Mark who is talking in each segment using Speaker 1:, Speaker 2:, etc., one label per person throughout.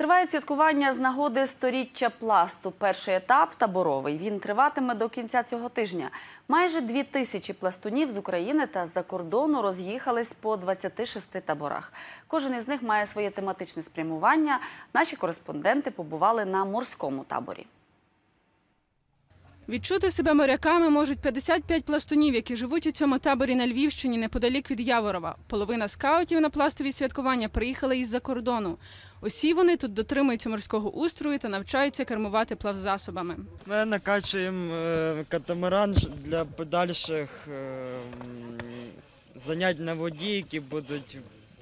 Speaker 1: Триває святкування з нагоди сторіччя пласту. Перший етап таборовий. Він триватиме до кінця цього тижня. Майже дві тисячі пластунів з України та з-за кордону роз'їхались по 26 таборах. Кожен із них має своє тематичне спрямування. Наші кореспонденти побували на морському таборі.
Speaker 2: Відчути себе моряками можуть 55 пластунів, які живуть у цьому таборі на Львівщині неподалік від Яворова. Половина скаутів на пластові святкування приїхали із-за кордону. Усі вони тут дотримуються морського устрою та навчаються кермувати плавзасобами.
Speaker 3: Ми накачуємо е, катамаран для подальших е, занять на воді, які будуть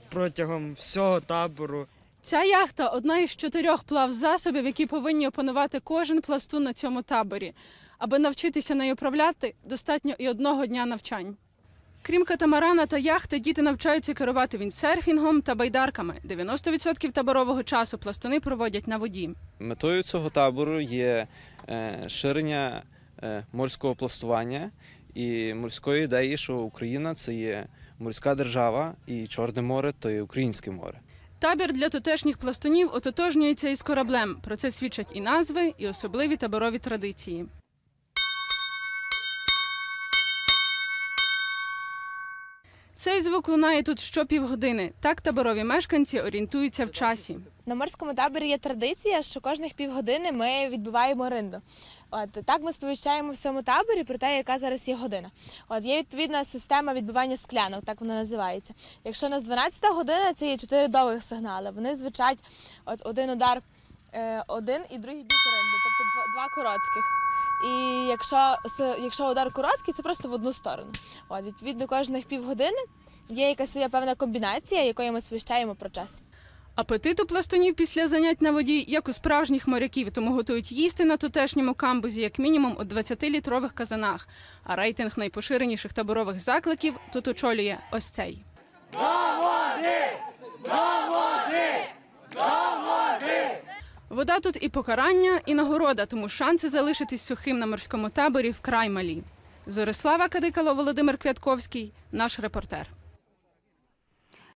Speaker 3: протягом всього табору.
Speaker 2: Ця яхта одна із чотирьох плавзасобів, які повинні опанувати кожен пластун на цьому таборі. Аби навчитися нею управляти, достатньо і одного дня навчань. Крім катамарана та яхти, діти навчаються керувати віндсерфінгом та байдарками. 90% таборового часу пластуни проводять на воді.
Speaker 4: Метою цього табору є е, ширення е, морського пластування і морської ідеї, що Україна це є морська держава, і Чорне море то є українське море.
Speaker 2: Табір для тутешніх пластунів ототожнюється із кораблем. Про це свідчать і назви, і особливі таборові традиції. Цей звук лунає тут щопівгодини. Так таборові мешканці орієнтуються в часі.
Speaker 5: На морському таборі є традиція, що кожних півгодини ми відбиваємо ринду. От так ми сповіщаємо всьому таборі про те, яка зараз є година. От є відповідна система відбивання склянок, так вона називається. Якщо у нас 12 година, це є чотири довгих сигнали. Вони звучать от один удар, е, один і другий бік ринди, тобто два коротких. І якщо, якщо удар короткий, це просто в одну сторону. От, відповідно, кожних півгодини є якась своя певна комбінація, якою ми сповіщаємо про час.
Speaker 2: Апетит у пластунів після занять на воді, як у справжніх моряків, тому готують їсти на тутешньому камбузі як мінімум у 20-літрових казанах. А рейтинг найпоширеніших таборових закликів тут очолює ось цей. Вода тут і покарання, і нагорода, тому шанси залишитись сухим на морському таборі вкрай малі. Зорислава Кадикало, Володимир Квятковський, наш репортер.